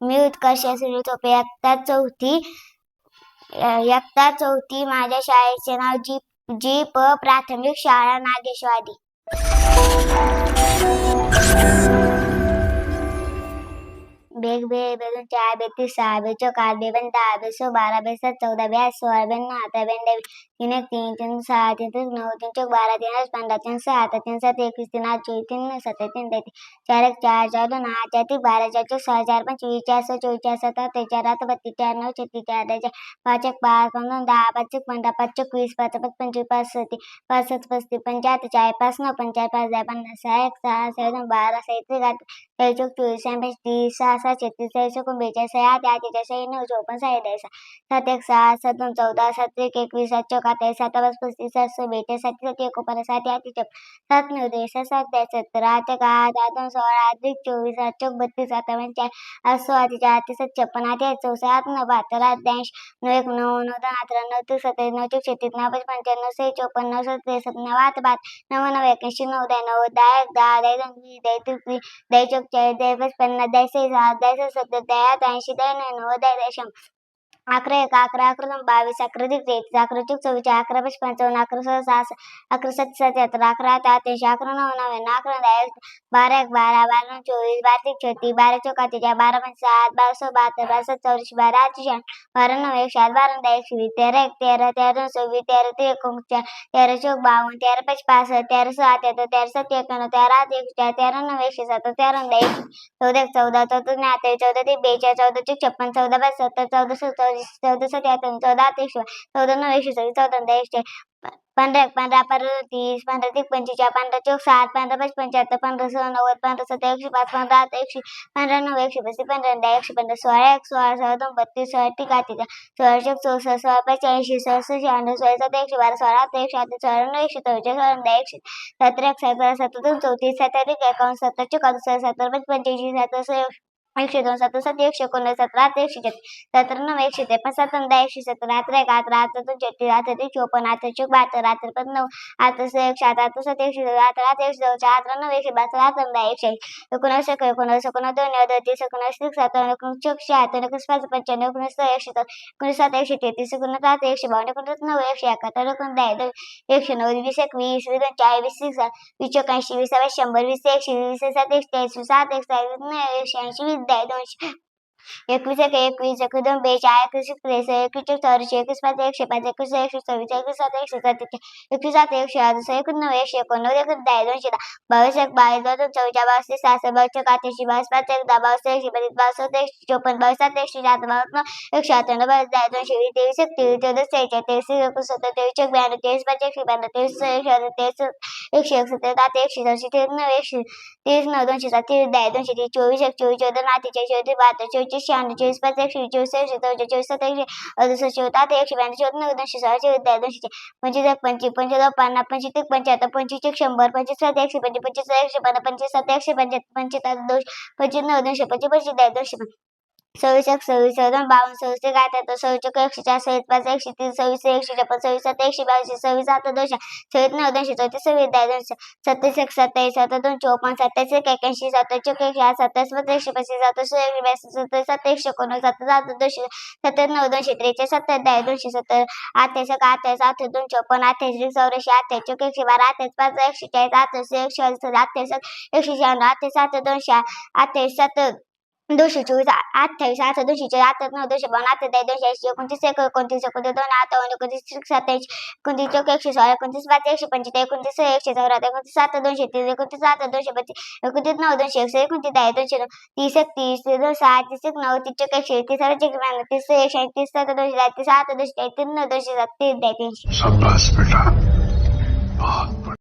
मी उत्कर्ष सुरेतोपे इयत्ता चौथी अ, इयत्ता चौथी माझ्या शाळेचे नाव जी जी प प्राथमिक शाळा नागेशवाडी बेग बे बेदून चार बेतीस सहा बेचो आठ बेबन दहा बेसो बारा बेसात चौदा बेस सोळा बेन आता बेन डेवी तीन, एक तीन तीन सहा तीन तीन नऊ तीन, चौक बारा तीन आठ पंधरा तीन सहा आता तीन सात एकवीस तीन आठ चोवीस तीन नऊ सत्तर, तीन तेहतीस चार एक चार चार दोन आठ, चार तीन बारा चार चौक सहा चार पंचवीस चार सहा चोवीस चार सात आठ चार आठ, बत्तीस, चार नऊ छत्तीस, चार चार पाच, एक पाच पंधरा दहा पाच एक पंधरा पाच एक वीस पाच पाच पंचवीस पाच, सत्तीस, पाच, सात पस्तीस पंचाहत्तर चार, पाच नऊ पंचाळीस पाच दहा पन्नास सहा एक सहा सहा दोन बारा सहा एक, आठ सहा चौक चोवीस सहा तीस सहा सहा छत्तीस सहा चौक बेचाळीस सहा आठ आठ सहा नऊ चौपन्न सहा सात एक सहा, सात चौदा, सात एक, एकवीस, सात चौक अठ्ठावीस सात, पाच, पस्तीस सात बेचाळीस सात सात एकोणपन्नास सात आठ सात, नऊ दे सात सात दहा सत्तर, आठ, एक, आठ आठ दोन, सोळा, आठ चोवीस, आठ, चौक, बत्तीस, आठ चार, आठ, सोळा तिच्या आठ सात, छप्पन, आठ, एक, चौसष्ट, आठ, नऊ, बहात्तर, आठ, ब्याऐंशी, नऊ, एक, नऊ नऊ, दोन, अठरा, नऊ तीस सत्तावीस, नऊ, चौक, छत्तीस, नऊ पाच पंच्याण्णव, सहा, चौपन्न, नऊ सात त्रेसष्ट, नऊ, आठ, बात, नऊ नऊ एक्याऐंशी नऊ, दहा नऊ, दहा, एक, दहा दहा, दोन, वीस, दहा, तीस दहा, चौक, चाळीस, दहा पन्नास दहा, सहा साठ दहा सहा सत्तर दहा आठ अकरा एक अकरा अकरा दोन बावीस अकरा तीस तेहतीस अकरा चौक चव्वेचाळीस अकरा पाच पंचावन्न अकरा सहा सहा अकरा सात सत्याहत्तर अकरा आठ अकरा नऊ नव्याण्णव अकरा दहा एक बारा एक बारा बारा दोन चोवीस बारा तीस छत्तीस बारा चौक बारा पंच सात बारा सहा बहात्तर बारा सात चौऱ्याऐंशी बारा आठ शहाण्णव बारा नऊ एकशे आठ बारा दहा एकशे वीस तेरा एक तेरा तेरा दोन सव्वीस तेरा ते तेरा चौक बावन्न तेरा पाच पासष्ट तेरा सहा अठ्याहत्तर तेरा सात तेरा आठ एकशे चार तेरा नऊ एकशे सत्तर तेरा नऊ दहा एकशे चौदा एक चौदा चौदा अठ्ठावीस चौदा ते बेचाळीस चौदा चौक छप्पन चौदा पाच सत्तर चौदा सहा चौतीस चौदा सहा अठ्ठावन्न चौदा आठ एकशे चौदा नऊ एकशे सव्वीस चौदा दहा एकशे पंधरा पंधरा तीस पंधरा तीस पंचेचाळीस पंधरा चौक साठ पंधरा पाच पंच्याहत्तर पंधरा सहा नव्वद पंधरा सत्तर एकशे पाच पंधरा आठ एकशे पंधरा नऊ एकशे पस्तीस पंधरा दहा एकशे पंधरा सोळा एक सोळा सोळा दोन बत्तीस सोळा टिक आठीचा सोळा चौक चौसष्ट सोळा पाच ऐंशी सोळा शहाण्णव सोळा सात एकशे बारा सोळा आठ एकशे आठ सोळा नऊ एकशे चौवेचाळीस सोळा दहा एकशे सतरा एक सतरा सत्तर दोन चौतीस सत्तर एक एकावन्न सत्तर चौकावन्न सत्तर पाच पंच्याऐंशी एकशे दोन सत्तर सात एकशे एकोणीस सतरा आठ एकशे छत्तीस सतरा नऊ एकशे त्रेपन्न सत्तर दहा एकशे सत्तर अठरा एक अठरा अठरा दोन छत्तीस अठरा ते चोपन्न अठरा चौक बहात्तर अठरा पण नऊ अठरा सहा एकशे अठरा अठरा सात एकशे दोन अठरा एकशे दोनशे अठरा नऊ एकशे बासष्ट अठरा दहा एकशे एकोणीस एक एकोणीस एकोणीस दोन अडतीस एकोणीस एक सत्तर एकोणीस चौकशे अठ्ठावन्न एकोणीस पाच पंच्याण्णव एकोणीस सहा एकशे दोन एकोणीस सात एकशे तेहतीस एकोणीस आठ एकशे बावन्न एकोणीस नऊ एकशे एकाहत्तर एकोण दहा दोन एकशे नऊ वीस एक वीस वीस दोन चाळीस वीस सिक्स वीस चौक वीस सव्वा शंभर वीस एकशे वीस सात एकशे सात एकशे नऊ एकशे ऐंशी वीस दोनशे एकवीस एक एकवीस एक एकशे पाच सात सात एक बावीस दोन बावीस पाच एक दहा बावीस एकशे पस्तीस बावीस एकशे चोपन्न बावीस सात एकशे चार बावीस नऊ एकशे अठ्ठ्याण्णव बावीस दहा एक एकशे ब्याण्णव तेवीस एकशे एकसत्तर आता एकशे दोनशे तेवीस नऊ एकशे तीस नऊ दोनशे सात तीस दहा दोनशे तीस चोवीस एक चोवीस चौदा अठ्ठेचाळीस चौतीस बहात्तर चोवीस शहाण्णव चोवीस पाच एकशे चोवीस एकशे चौदा चोवीस सात एकशे अडुसष्ट चौदा आता एकशे ब्याण्णव चौदा नऊ दोनशे सहा चोवीस दहा दोनशे चार पंचवीस एक पंचवीस पंचवीस पन्नास पंचवीस एक पंच्याहत्तर पंचवीस एक शंभर पंचवीस सात एकशे पंचवीस पंचवीस एकशे पन्नास पंचवीस सात एकशे पंच्याहत्तर पंचवीस दोनशे पंचवीस नऊ दोनशे पंचवीस पंचवीस दहा दोनशे सव्वीस एक सव्वीस दोन बावन्न सव्वीस एक अठ्याहत्तर सव्वीस चौक एकशे चार सव्वीस पाच एकशे तीन सव्वीस एकशे छप्पन सव्वीस सात एकशे बावीस सव्वीस आठ दोनशे सव्वीस नऊ दोनशे चौतीस सव्वीस दहा दोनशे सत्तावीस एक सत्तावीस सत्तर दोन चौपन्न सत्तावीस एक एक्याऐंशी सत्तर चौक एकशे आठ सत्तावीस पाच एकशे पस्तीस सत्तावीस एकशे ब्याऐंशी सत्तावीस सात एकशे एकोणनव्वद सत्तर आठ दोनशे सत्तर नऊ दोनशे त्रेचाळीस सत्तर दहा दोनशे सत्तर अठ्ठावीस एक अठ्ठावीस अठ्ठावीस दोन चौपन्न अठ्ठावीस चौऱ्याऐंशी अठ्ठावीस चौक एकशे बारा अठ्ठावीस पाच एकशे चाळीस अठ्ठावीस एकशे अठ्ठावीस एकशे शहाण्णव अठ्ठावीस सात दोनशे अठ्ठावीस सत्तर दोनशे चोवीस अठ्ठावीस अठरा दोनशे चाळीस अठ्ठावीस नऊ दोनशे बावन्न अठ्ठावीस दोनशे ऐंशी एकोणतीस एक एकोणतीस एकोणतीस दोन अठ्ठावन्न एकोणतीस एक सत्याऐंशी एकोणतीस चौक एकशे सोळा एकोणतीस पाच एकशे पंचेचाळीस एकोणतीस एकशे चौऱ्याहत्तर एकोणतीस सात दोनशे तीस एकोणतीस आठ दोनशे बत्तीस एकोणतीस नऊ दोनशे एकशे एकोणतीस दहा दोनशे तीस एक तीस दोन सहा तीस एक नऊ तीस चौक एकशे तीस एकशे ब्याण्णव तीस एकशे तीस सात दोनशे तीस आठ दोनशे तीस नऊ दोनशे सात तीस दहा तीनशे